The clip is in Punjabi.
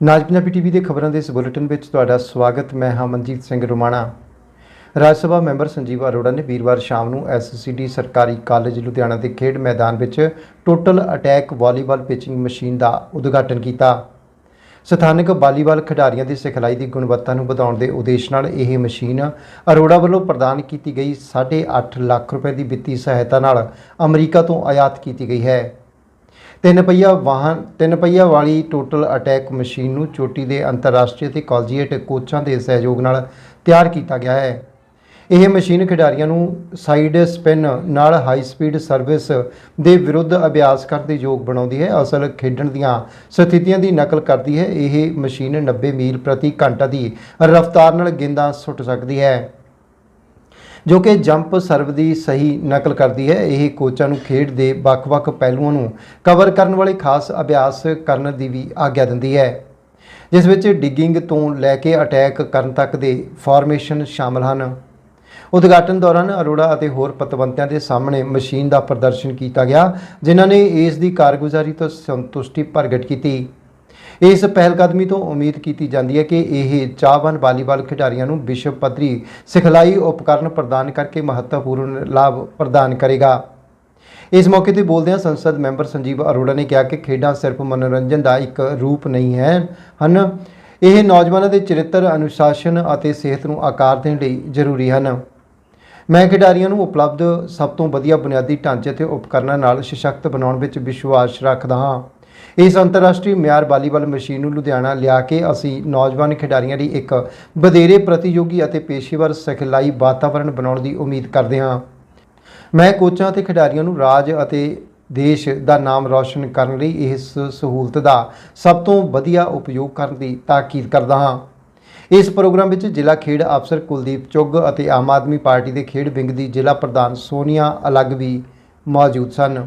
ਨਾਜ ਪੰਜਾਬੀ ਟੀਵੀ ਦੇ ਖਬਰਾਂ ਦੇ ਇਸ ਬੁਲੇਟਿਨ ਵਿੱਚ ਤੁਹਾਡਾ ਸਵਾਗਤ। ਮੈਂ ਹਾਂ ਮਨਜੀਤ ਸਿੰਘ ਰੋਮਾਣਾ। ਰਾਜ ਸਭਾ ਮੈਂਬਰ ਸੰਜੀਵ ਅਰੋੜਾ ਨੇ ਵੀਰਵਾਰ ਸ਼ਾਮ ਨੂੰ ਐਸਸੀਡੀ ਸਰਕਾਰੀ ਕਾਲਜ ਲੁਧਿਆਣਾ ਦੇ ਖੇਡ ਮੈਦਾਨ ਵਿੱਚ total attack volleyball pitching machine ਦਾ ਉਦਘਾਟਨ ਕੀਤਾ। ਸਥਾਨਕ ਵਾਲੀਬਾਲ ਖਿਡਾਰੀਆਂ ਦੀ ਸਿਖਲਾਈ ਦੀ ਗੁਣਵੱਤਾ ਨੂੰ ਵਧਾਉਣ ਦੇ ਉਦੇਸ਼ ਨਾਲ ਇਹ ਮਸ਼ੀਨ ਅਰੋੜਾ ਵੱਲੋਂ ਪ੍ਰਦਾਨ ਕੀਤੀ ਗਈ 8.5 ਲੱਖ ਰੁਪਏ ਦੀ ਵਿੱਤੀ ਸਹਾਇਤਾ ਨਾਲ ਅਮਰੀਕਾ ਤੋਂ ਆਯਾਤ ਕੀਤੀ ਗਈ ਹੈ। ਤਿੰਨ ਪਹੀਆ ਵਾਹਨ, ਤਿੰਨ ਪਹੀਆ ਵਾਲੀ ਟੋਟਲ ਅਟੈਕ ਮਸ਼ੀਨ ਨੂੰ ਚੋਟੀ ਦੇ ਅੰਤਰਰਾਸ਼ਟਰੀ ਅਤੇ ਕਾਲਜੀਏਟ ਕੋਚਾਂ ਦੇ ਸਹਿਯੋਗ ਨਾਲ ਤਿਆਰ ਕੀਤਾ ਗਿਆ ਹੈ। ਇਹ ਮਸ਼ੀਨ ਖਿਡਾਰੀਆਂ ਨੂੰ ਸਾਈਡ ਸਪਿਨ ਨਾਲ ਹਾਈ ਸਪੀਡ ਸਰਵਿਸ ਦੇ ਵਿਰੁੱਧ ਅਭਿਆਸ ਕਰਨ ਦੇ ਯੋਗ ਬਣਾਉਂਦੀ ਹੈ। ਅਸਲ ਖੇਡਣ ਦੀਆਂ ਸਥਿਤੀਆਂ ਦੀ ਨਕਲ ਕਰਦੀ ਹੈ। ਇਹ ਮਸ਼ੀਨ 90 ਮੀਲ ਪ੍ਰਤੀ ਘੰਟਾ ਦੀ ਰਫ਼ਤਾਰ ਨਾਲ ਗੇਂਦਾਂ ਸੁੱਟ ਸਕਦੀ ਹੈ। ਜੋ ਕਿ ਜੰਪ ਸਰਵ ਦੀ ਸਹੀ ਨਕਲ ਕਰਦੀ ਹੈ। ਇਹ ਕੋਚਾਂ ਨੂੰ ਖੇਡ ਦੇ ਵੱਖ-ਵੱਖ ਪਹਿਲੂਆਂ ਨੂੰ ਕਵਰ ਕਰਨ ਵਾਲੇ ਖਾਸ ਅਭਿਆਸ ਕਰਨ ਦੀ ਵੀ ਆਗਿਆ ਦਿੰਦੀ ਹੈ। ਜਿਸ ਵਿੱਚ ਡਿਗਿੰਗ ਤੋਂ ਲੈ ਕੇ ਅਟੈਕ ਕਰਨ ਤੱਕ ਦੇ ਫਾਰਮੇਸ਼ਨ ਸ਼ਾਮਲ ਹਨ। ਉਦਘਾਟਨ ਦੌਰਾਨ ਅਰੋੜਾ ਅਤੇ ਹੋਰ ਪਤਵੰਤਿਆਂ ਦੇ ਸਾਹਮਣੇ ਮਸ਼ੀਨ ਦਾ ਪ੍ਰਦਰਸ਼ਨ ਕੀਤਾ ਗਿਆ, ਜਿਨ੍ਹਾਂ ਨੇ ਇਸ ਦੀ ਕਾਰਗੁਜ਼ਾਰੀ ਤੋਂ ਸੰਤੁਸ਼ਟੀ ਪ੍ਰਗਟ ਕੀਤੀ। ਇਸ ਪਹਿਲਕਦਮੀ ਤੋਂ ਉਮੀਦ ਕੀਤੀ ਜਾਂਦੀ ਹੈ ਕਿ ਇਹ ਚਾਹਵਾਨ ਵਾਲੀਬਾਲ ਖਿਡਾਰੀਆਂ ਨੂੰ ਵਿਸ਼ਵ ਪੱਧਰੀ ਸਿਖਲਾਈ ਉਪਕਰਨ ਪ੍ਰਦਾਨ ਕਰਕੇ ਮਹੱਤਵਪੂਰਨ ਲਾਭ ਪ੍ਰਦਾਨ ਕਰੇਗਾ। ਇਸ ਮੌਕੇ ਤੇ ਬੋਲਦਿਆਂ ਸੰਸਦ ਮੈਂਬਰ ਸੰਜੀਵ ਅਰੋੜਾ ਨੇ ਕਿਹਾ ਕਿ ਖੇਡਾਂ ਸਿਰਫ ਮਨੋਰੰਜਨ ਦਾ ਇੱਕ ਰੂਪ ਨਹੀਂ ਹੈ, ਹਨ। ਇਹ ਨੌਜਵਾਨਾਂ ਦੇ ਚਰਿੱਤਰ, ਅਨੁਸ਼ਾਸਨ ਅਤੇ ਸਿਹਤ ਨੂੰ ਆਕਾਰ ਦੇਣ ਲਈ ਜ਼ਰੂਰੀ ਹਨ। ਮੈਂ ਖਿਡਾਰੀਆਂ ਨੂੰ ਉਪਲਬਧ ਸਭ ਤੋਂ ਵਧੀਆ ਬੁਨਿਆਦੀ ਢਾਂਚੇ ਤੇ ਉਪਕਰਨਾਂ ਨਾਲ ਸਸ਼ਕਤ ਬਣਾਉਣ ਵਿੱਚ ਵਿਸ਼ਵਾਸ ਰੱਖਦਾ ਹਾਂ। ਇਸ ਅੰਤਰਰਾਸ਼ਟਰੀ ਮਿਆਰ ਵਾਲੀਬਾਲ ਮਸ਼ੀਨ ਨੂੰ ਲੁਧਿਆਣਾ ਲਿਆ ਕੇ ਅਸੀਂ ਨੌਜਵਾਨ ਖਿਡਾਰੀਆਂ ਲਈ ਇੱਕ ਵਧੇਰੇ ਪ੍ਰਤੀਯੋਗੀ ਅਤੇ ਪੇਸ਼ੇਵਰ ਸਿਖਲਾਈ ਵਾਤਾਵਰਣ ਬਣਾਉਣ ਦੀ ਉਮੀਦ ਕਰਦੇ ਹਾਂ। ਮੈਂ ਕੋਚਾਂ ਅਤੇ ਖਿਡਾਰੀਆਂ ਨੂੰ ਰਾਜ ਅਤੇ ਦੇਸ਼ ਦਾ ਨਾਮ ਰੌਸ਼ਨ ਕਰਨ ਲਈ ਇਸ ਸਹੂਲਤ ਦਾ ਸਭ ਤੋਂ ਵਧੀਆ ਉਪਯੋਗ ਕਰਨ ਦੀ ਤਾਕੀਦ ਕਰਦਾ ਹਾਂ। ਇਸ ਪ੍ਰੋਗਰਾਮ ਵਿੱਚ ਜ਼ਿਲ੍ਹਾ ਖੇਡ ਅਫਸਰ ਕੁਲਦੀਪ ਚੁੱਗ ਅਤੇ ਆਮ ਆਦਮੀ ਪਾਰਟੀ ਦੇ ਖੇਡ ਵਿੰਗ ਦੀ ਜ਼ਿਲ੍ਹਾ ਪ੍ਰਧਾਨ ਸੋਨੀਆ ਅਲੱਗ ਵੀ ਮੌਜੂਦ ਸਨ।